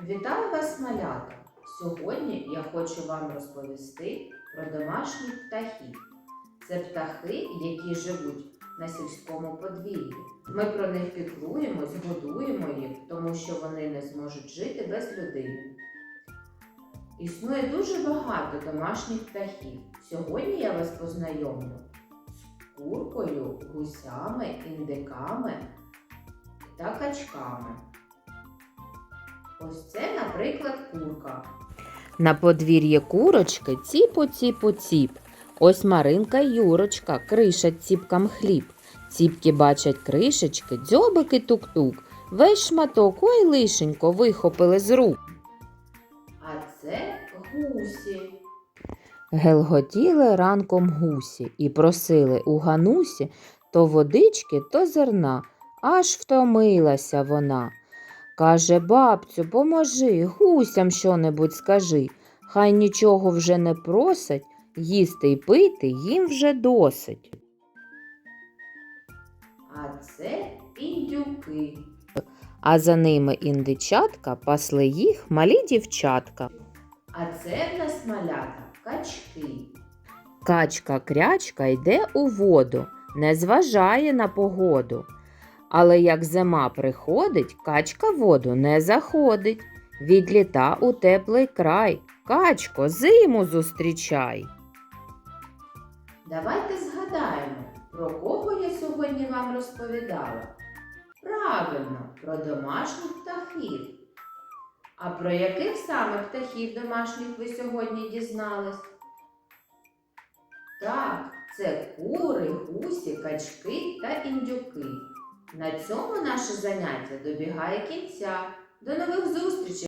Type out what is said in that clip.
Вітаю вас, малята! Сьогодні я хочу вам розповісти про домашніх птахів. Це птахи, які живуть на сільському подвір'ї. Ми про них піклуємось, годуємо їх, тому що вони не зможуть жити без людини. Існує дуже багато домашніх птахів. Сьогодні я вас познайомлю з куркою, гусями, індиками та качками. Ось це, наприклад, курка. На подвір'ї курочки ціпу ціпу ціп. Ось Маринка й Юрочка кришать ціпкам хліб. Ціпки бачать кришечки, дзьобики тук-тук. Весь шматок, ой лишенько, вихопили з рук. А це гусі. Гелготіли ранком гусі і просили у ганусі то водички, то зерна. Аж втомилася вона. Каже, бабцю, поможи, гусям що-небудь скажи. Хай нічого вже не просять, їсти й пити їм вже досить. А це індюки. А за ними індичатка пасли їх малі дівчатка. А це в нас малята качки. Качка крячка йде у воду, не зважає на погоду. Але як зима приходить, качка воду не заходить. Відліта у теплий край. Качко, зиму зустрічай. Давайте згадаємо, про кого я сьогодні вам розповідала. Правильно, про домашніх птахів. А про яких саме птахів домашніх ви сьогодні дізнались? Так, це кури, гусі, качки та індюки. На цьому наше заняття добігає кінця. До нових зустрічей!